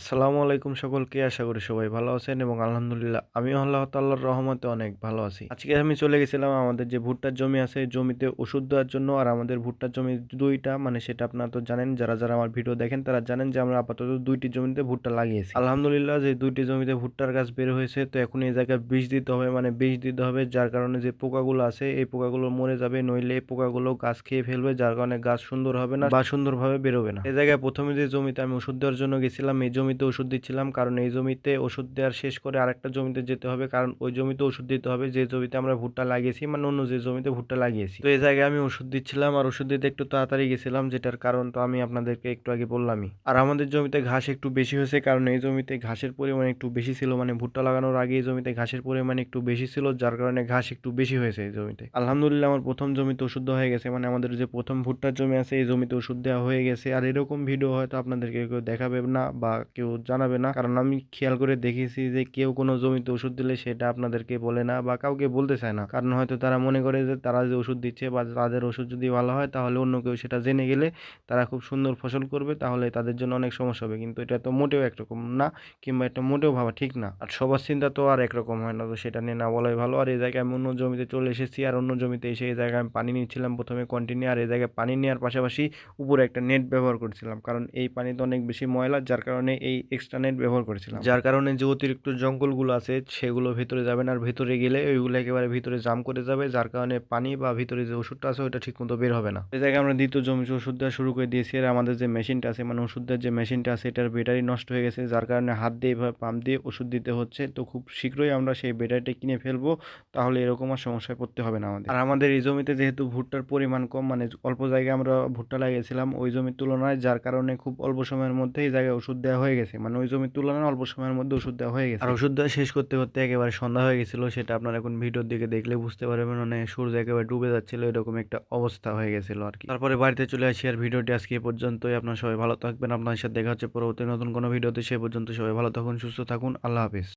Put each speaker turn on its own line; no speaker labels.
আসসালামু আলাইকুম সকলকে, আশা করি সবাই ভালো আছেন এবং আলহামদুলিল্লাহ আমি আল্লাহ তাল্লাহর রহমতে অনেক ভালো আছি। আজকে আমি চলে গেছিলাম আমাদের যে ভুট্টার জমি আছে, জমিতে ওষুধ দেওয়ার জন্য আর আমাদের ভুট্টার জমি দুইটা মানে সেটা আপনারা তো জানেন, যারা যারা আমার ভিডিও দেখেন তারা জানেন যে আমরা আপাতত দুইটি জমিতে ভুট্টা লাগিয়েছি। আলহামদুলিল্লাহ যে দুইটি জমিতে ভুট্টার গাছ বের হয়েছে, তো এখন এই জায়গায় বিষ দিতে হবে মানে বিষ দিতে হবে, যার কারণে যে পোকাগুলো আছে, এই পোকাগুলো মরে যাবে, নইলে এই পোকাগুলো গাছ খেয়ে ফেলবে, যার কারণে গাছ সুন্দর হবে না বা সুন্দরভাবে বেরোবে না। এই জায়গায় প্রথমে যে জমিতে আমি ওষুধ দেওয়ার জন্য গেছিলাম, এই জমিতে ওষুধ দিচ্ছিলাম, কারণ এই জমিতে ওষুধ দেওয়ার শেষ করে আরেকটা জমিতে যেতে হবে, কারণ ওই জমিতে ওষুধ দিতে হবে, যে জমিতে আমরা ভুট্টা লাগিয়েছি মানে অন্য যে জমিতে ভুট্টা লাগিয়েছি। তো এই জায়গায় আমি ওষুধ দিচ্ছিলাম আর ওষুধ দিতে একটু তাড়াতাড়ি গেছিলাম, যেটার কারণ তো আমি আপনাদেরকে একটু আগে বললামই। আর আমাদের জমিতে ঘাস একটু বেশি হয়েছে, কারণ এই জমিতে ঘাসের পরিমাণ একটু বেশি ছিল মানে ভুট্টা লাগানোর আগে এই জমিতে ঘাসের পরিমাণ একটু বেশি ছিল, যার কারণে ঘাস একটু বেশি হয়েছে এই জমিতে। আলহামদুলিল্লাহ আমার প্রথম জমিতে ওষুধ হয়ে গেছে মানে আমাদের যে প্রথম ভুট্টার জমি আছে, এই জমিতে ওষুধ দেওয়া হয়ে গেছে। আর এরকম ভিডিও হয়তো আপনাদেরকে কেউ দেখাবে না বা কেউ জানাবে না। কারণ আমি খেয়াল করে দেখেছি যে কেউ কোনো জমিতে ওষুধ দিলে সেটা আপনাদেরকে বলে না বা কাউকে বলতে চায় না। কারণ হয়তো তারা মনে করে যে তারা যে ওষুধ দিচ্ছে বা তাদের ওষুধ যদি ভালো হয় তাহলে অন্য কেউ সেটা জেনে গেলে তারা খুব সুন্দর ফসল করবে, তাহলে তাদের জন্য অনেক সমস্যা হবে। কিন্তু এটা তো মোটেও একরকম না কিংবা এটা মোটেও ভাবা ঠিক না। আর সবার চিন্তা তো আর একরকম হয় না তো সেটা নিয়ে না বলাই ভালো। আর এই জায়গায় আমি অন্য জমিতে চলে এসেছি আর অন্য জমিতে এসে এই জায়গায় আমি পানি নিচ্ছিলাম প্রথমে কন্টিনিউ আর এই জায়গায় পানি নেওয়ার পাশাপাশি উপরে একটা নেট ব্যবহার করছিলাম। কারণ এই পানিতে অনেক বেশি ময়লা, যার কারণে এই এক্সট্রা নেট ব্যবহার করেছিলাম। যার কারণে যে অতিরিক্ত জঙ্গলগুলো আছে সেগুলো ভিতরে যাবে না। আর ভিতরে গেলে ওইগুলো একেবারে ভিতরে জাম করে যাবে যার কারণে পানি বা ভিতরে যে ওষুধটা আছে ওইটা ঠিক মতো বের হবে না। এই জায়গায় আমরা দ্বিতীয় জমি ওষুধ দেওয়া শুরু করে দিয়েছি আর আমাদের যে মেশিনটা আছে মানে ওষুধ দেওয়ার যে মেশিনটা আছে এটার ব্যাটারি নষ্ট হয়ে গেছে যার কারণে হাত দিয়ে এভাবে পাম্প দিয়ে ওষুধ দিতে হচ্ছে। তো খুব শীঘ্রই আমরা সেই ব্যাটারিটা কিনে ফেলব তাহলে এরকম আর সমস্যায় পড়তে হবে না আমাদের। আর আমাদের এই জমিতে যেহেতু ভুট্টার পরিমাণ কম মানে অল্প জায়গায় আমরা ভুট্টা লাগিয়েছিলাম ওই জমির তুলনায় যার কারণে খুব অল্প সময়ের মধ্যে এই জায়গায় ওষুধ দেওয়া হয়ে গেছে। মানে ওই জমির তুলনায় অল্প সময়ের মধ্যে ওষুধ দেওয়া হয়ে গেছে। আর ওষুধ দেওয়া শেষ করতে করতে একেবারে সন্ধ্যা হয়ে গেছিল, সেটা আপনার এখন ভিডিওর দিকে দেখলে বুঝতে পারবেন। মানে সূর্য একেবারে ডুবে যাচ্ছিল, এরকম একটা অবস্থা হয়ে গেছিল আর কি। তারপরে বাড়িতে চলে আসি আর ভিডিওটি আজকে এ পর্যন্তই। আপনার সবাই ভালো থাকবেন। আপনার সাথে দেখা হচ্ছে পরবর্তী নতুন কোনো ভিডিওতে। সে পর্যন্ত সবাই ভালো থাকুন, সুস্থ থাকুন। আল্লাহ হাফিজ।